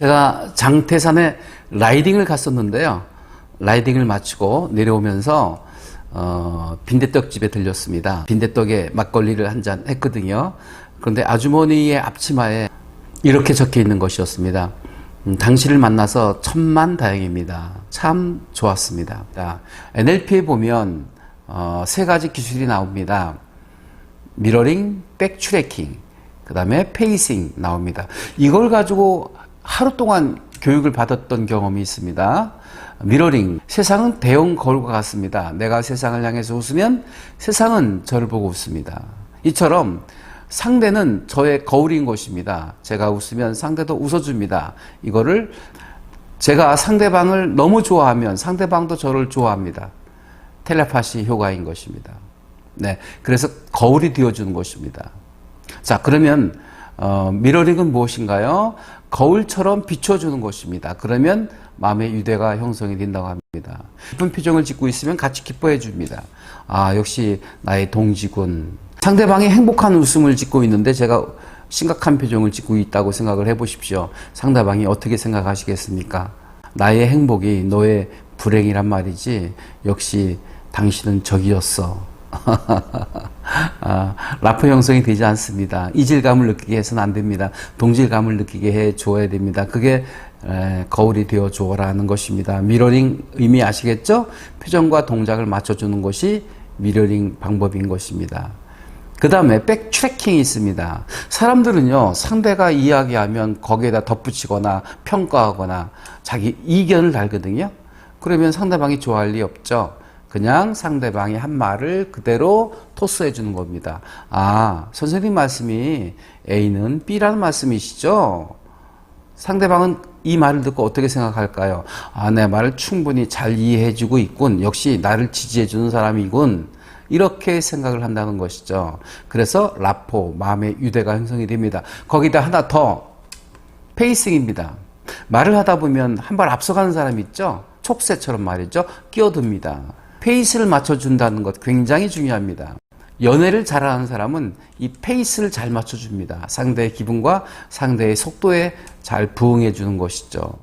제가 장태산에 라이딩을 갔었는데요. 라이딩을 마치고 내려오면서 어, 빈대떡집에 들렸습니다. 빈대떡에 막걸리를 한 잔 했거든요. 그런데 아주머니의 앞치마에 이렇게 적혀 있는 것이었습니다. 음, 당신을 만나서 천만 다행입니다. 참 좋았습니다. NLP에 보면 어, 세 가지 기술이 나옵니다. 미러링, 백트래킹, 그 다음에 페이싱 나옵니다. 이걸 가지고 하루 동안 교육을 받았던 경험이 있습니다. 미러링, 세상은 대형 거울과 같습니다. 내가 세상을 향해서 웃으면 세상은 저를 보고 웃습니다. 이처럼 상대는 저의 거울인 것입니다. 제가 웃으면 상대도 웃어줍니다. 이거를 제가 상대방을 너무 좋아하면 상대방도 저를 좋아합니다. 텔레파시 효과인 것입니다. 네. 그래서 거울이 되어주는 것입니다. 자, 그러면, 어, 미러링은 무엇인가요? 거울처럼 비춰주는 것입니다. 그러면 마음의 유대가 형성이 된다고 합니다. 기쁜 표정을 짓고 있으면 같이 기뻐해 줍니다. 아, 역시 나의 동지군. 상대방이 행복한 웃음을 짓고 있는데 제가 심각한 표정을 짓고 있다고 생각을 해 보십시오. 상대방이 어떻게 생각하시겠습니까? 나의 행복이 너의 불행이란 말이지. 역시 당신은 적이었어. 아, 라포 형성이 되지 않습니다. 이질감을 느끼게 해서는 안 됩니다. 동질감을 느끼게 해 줘야 됩니다. 그게 에, 거울이 되어 주어라는 것입니다. 미러링 의미 아시겠죠? 표정과 동작을 맞춰주는 것이 미러링 방법인 것입니다. 그 다음에 백트래킹이 있습니다. 사람들은요, 상대가 이야기하면 거기에다 덧붙이거나 평가하거나 자기 이견을 달거든요. 그러면 상대방이 좋아할 리 없죠. 그냥 상대방이 한 말을 그대로 토스해 주는 겁니다. 아, 선생님 말씀이 A는 B라는 말씀이시죠? 상대방은 이 말을 듣고 어떻게 생각할까요? 아, 내 말을 충분히 잘 이해해 주고 있군. 역시 나를 지지해 주는 사람이군. 이렇게 생각을 한다는 것이죠. 그래서 라포, 마음의 유대가 형성이 됩니다. 거기다 하나 더, 페이싱입니다. 말을 하다 보면 한 발 앞서가는 사람 있죠? 촉새처럼 말이죠. 끼어듭니다. 페이스를 맞춰준다는 것 굉장히 중요합니다. 연애를 잘하는 사람은 이 페이스를 잘 맞춰줍니다. 상대의 기분과 상대의 속도에 잘 부응해 주는 것이죠.